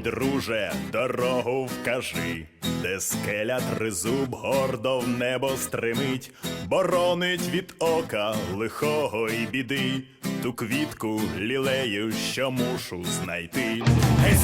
друже, дорогу вкажи, де скеля тризуб гордо в небо стримить, боронить від ока лихого й біди, ту квітку лілею, що мушу знайти. Гей,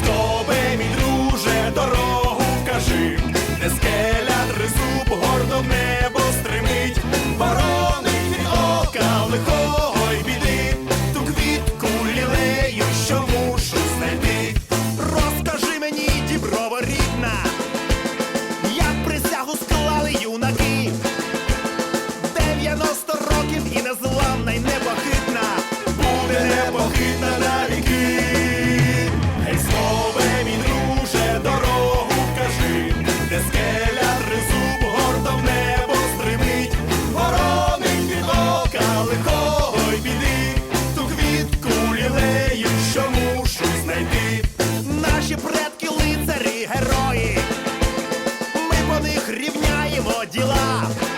дела.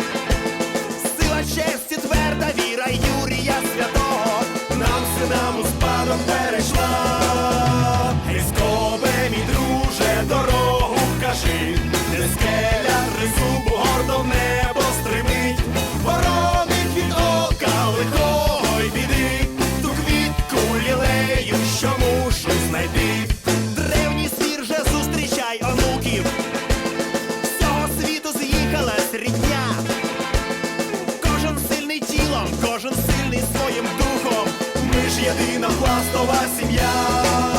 кожен сильний своїм духом, ми ж єдина пластова сім'я.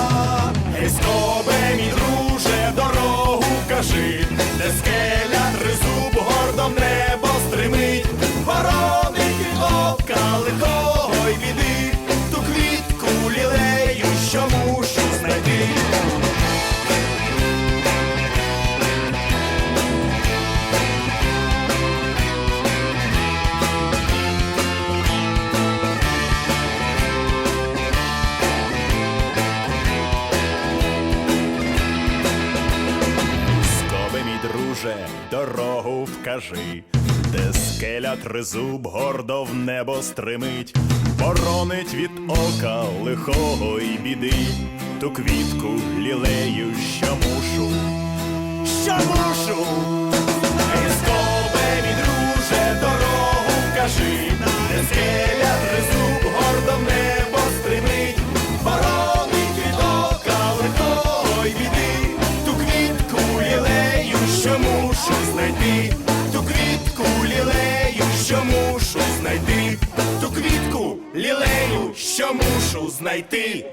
дорогу вкажи, де скеля тризуб гордо в небо стримить, боронить від ока лихого й біди, ту квітку лілею, що мушу, що мушу, Ей, скобе, друже, дорогу вкажи, де скеля знайти, ту квітку лілею, що мушу знайти, ту квітку лілею, що мушу знайти.